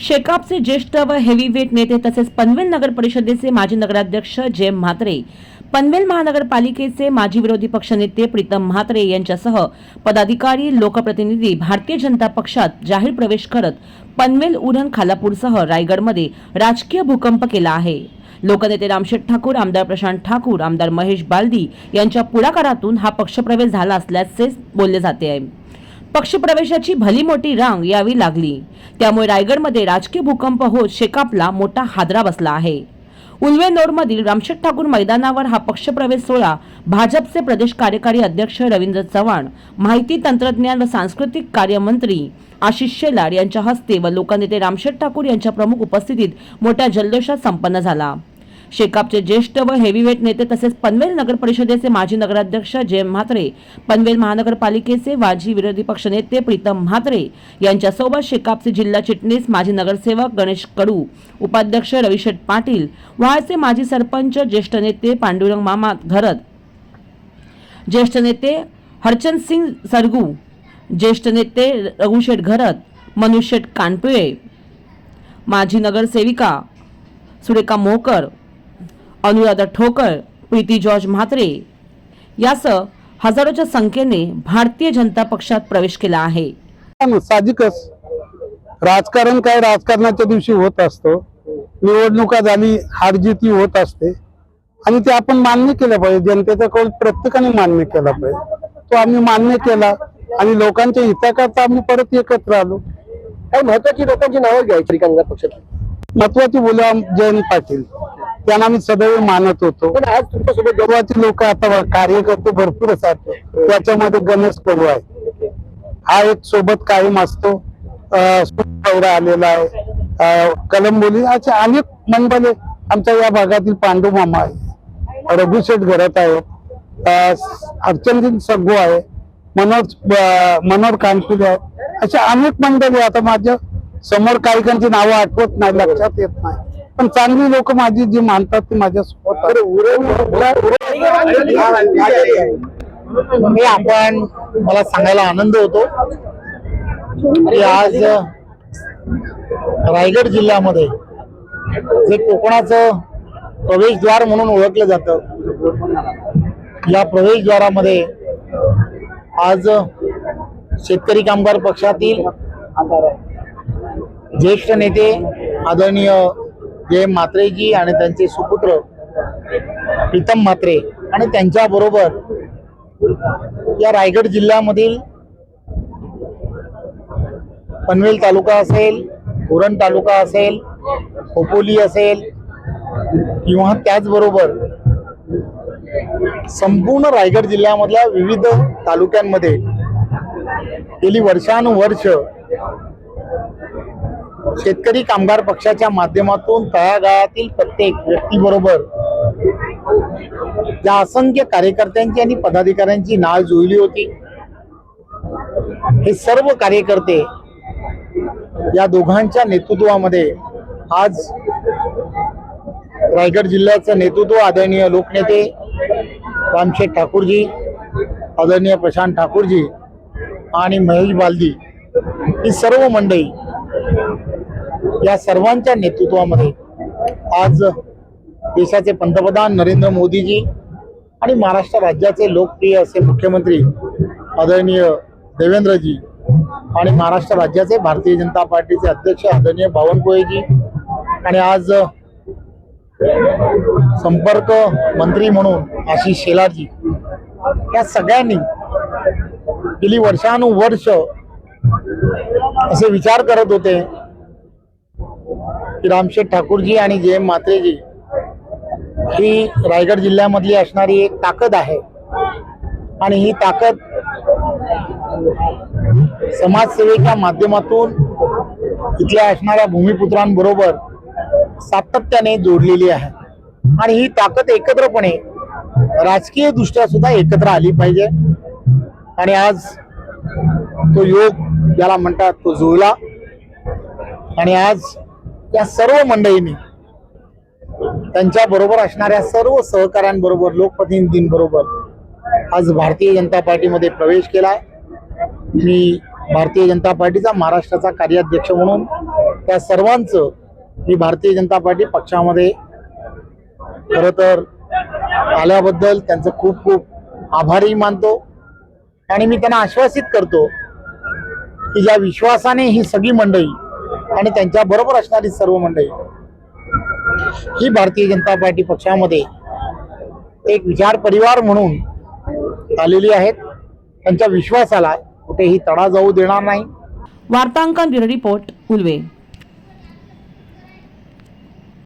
शेकापचे ज्येष्ठ व हेवीवेट नेते तसेच पनवेल नगर परिषदेचे माजी नगराध्यक्ष जेम म्हात्रे पनवेल महानगरपालिकेचे माजी विरोधी पक्षनेते प्रीतम म्हात्रे यांच्यासह पदाधिकारी लोकप्रतिनिधी भारतीय जनता पक्षात जाहीर प्रवेश करत पनवेल उरण खालापूरसह रायगडमध्ये राजकीय भूकंप केला आहे. लोकनेते रामशेठ ठाकूर आमदार प्रशांत ठाकूर आमदार महेश बालदी यांच्या पुढाकारातून हा पक्षप्रवेश झाला असल्याचे बोलले जाते. आहे पक्षप्रवेशाची भली मोठी रांग यावी लागली. त्यामुळे रायगडमध्ये राजकीय भूकंप होत शेकापला मोठा हादरा बसला आहे. उल्वेनोरमधील रामशेठ ठाकूर मैदानावर हा पक्षप्रवेश सोहळा भाजपचे प्रदेश कार्यकारी अध्यक्ष रवींद्र चव्हाण माहिती तंत्रज्ञान व सांस्कृतिक कार्यमंत्री आशिष शेलार यांच्या हस्ते व लोकनेते रामशेठ ठाकूर यांच्या प्रमुख उपस्थितीत मोठ्या जल्लोषात संपन्न झाला. शेकापचे ज्येष्ठ व हेवीवेट नेते तसेच पनवेल नगर परिषदेचे माजी नगराध्यक्ष जयम म्हात्रे पनवेल महानगरपालिकेचे माजी विरोधी पक्षनेते प्रीतम म्हात्रे यांच्यासोबत शेकापचे जिल्हा चिटणीस माजी नगरसेवक गणेश कडू उपाध्यक्ष रविशेठ पाटील वहाळचे माजी सरपंच ज्येष्ठ नेते पांडुरंग मामा घरत ज्येष्ठ नेते हरचंद सिंग सरगू ज्येष्ठ नेते रघुशेठ घरत मनुशेठ कानपिळे माजी नगरसेविका सुरेखा मोहकर अनुराधा ठोकर प्रीती जॉर्ज म्हात्रे यासह हजारोच्या संख्येने भारतीय जनता पक्षात प्रवेश केला आहे. साहजिकच राजकारण काय राजकारणाच्या दिवशी होत असतो. निवडणुका झाली हारजीती होत असते. आणि ते आपण मान्य केलं पाहिजे. जनतेचा कौल प्रत्येकाने मान्य केला पाहिजे. तो आम्ही मान्य केला आणि लोकांच्या हिताकरता आम्ही परत एकत्र आलो. काही महत्वाची लोकांची नावं घ्यायची पक्षात महत्त्वाचे बोला जयंत पाटील. त्यांना आम्ही सदैव मानत होतो. पण आज तुमच्यासोबत गर्वाचे लोक आता कार्यकर्ते भरपूर असतात. त्याच्यामध्ये गणेश कडू आहे. हा एक सोबत कायम असतो. सुखगौरा आलेला आहे. कलंबोली असे अनेक मंडळे आमच्या या भागातील पांडू मामा आहे रघुशेठ घरात आहे. अर्चनदिन सग्गू आहे. मनोज अं, मनोहर कानपुरे आहे असे अनेक मंडळी आता माझ्यासमोर काहीकांची नावं आठवत नाही लक्षात येत नाही. पण चांगली लोक माझी जी मानतात ती माझ्या. हे आपण मला सांगायला आनंद होतो की आज रायगड जिल्ह्यामध्ये जे कोकणाचं प्रवेशद्वार म्हणून ओळखलं जातं या प्रवेशद्वारामध्ये आज शेतकरी कामगार पक्षातील ज्येष्ठ नेते आदरणीय जे मात्रेजी आणि त्यांचे सुपुत्र प्रीतम मात्रे आणि त्यांच्याबरोबर या रायगड जिल्ह्यामधील पनवेल तालुका असेल उरण तालुका असेल खोपोली असेल किंवा त्याचबरोबर संपूर्ण रायगड जिल्ह्यामधल्या विविध तालुक्यांमध्ये गेली वर्षानुवर्ष शेतकरी कामगार पक्षाच्या माध्यमातून तळागाळातील प्रत्येक व्यक्तीबरोबर या असंख्य कार्यकर्त्यांची आणि पदाधिकाऱ्यांची नाळ जुळली होती हे सर्व कार्यकर्ते या दोघांच्या नेतृत्वामध्ये आज रायगड जिल्ह्याचं नेतृत्व आदरणीय लोकनेते रामशेठ ठाकूरजी आदरणीय प्रशांत ठाकूरजी आणि महेश बालदी ही सर्व मंडळी या सर्वांच्या नेतृत्वामध्ये आज देशाचे पंतप्रधान नरेंद्र मोदीजी आणि महाराष्ट्र राज्याचे लोकप्रिय असे मुख्यमंत्री आदरणीय देवेंद्रजी आणि महाराष्ट्र राज्याचे भारतीय जनता पार्टीचे अध्यक्ष आदरणीय बावनकुळेजी आणि आज संपर्क मंत्री म्हणून आशिष शेलारजी या सगळ्यांनी गेली वर्षानुवर्ष असे विचार करत होते की रामशेठ ठाकूरजी आणि जे एम म्हात्रेजी ही रायगड जिल्ह्यामधली असणारी एक ताकद आहे. आणि ही ताकद समाजसेवेच्या माध्यमातून इथल्या असणाऱ्या भूमिपुत्रांबरोबर सातत्याने जोडलेली आहे. आणि ही ताकद एकत्रपणे राजकीय दृष्ट्या सुद्धा एकत्र आली पाहिजे. आणि आज तो योग ज्याला म्हणतात तो जुळला. आणि आज या सर्व मंडळींनी त्यांच्या बरोबर असणाऱ्या सर्व सहकाऱ्यांबरोबर लोकप्रतिनिधींबरोबर आज भारतीय जनता पार्टीमध्ये प्रवेश केला आहे मी भारतीय जनता पार्टीचा महाराष्ट्राचा कार्याध्यक्ष म्हणून त्या सर्वांचं मी भारतीय जनता पार्टी पक्षामध्ये खरं तर आल्याबद्दल त्यांचं खूप खूप आभारही मानतो. आणि मी त्यांना आश्वासित करतो की ज्या विश्वासाने ही सगळी मंडळी आणि त्यांच्या बरोबर असणारी सर्व मंडळी ही भारतीय जनता पार्टी पक्षामध्ये एक विचार परिवार म्हणून आलेली आहेत. त्यांच्या विश्वासाला कुठेही तडा जाऊ देणार नाही. वार्तांकन ब्युरो रिपोर्ट उलवे.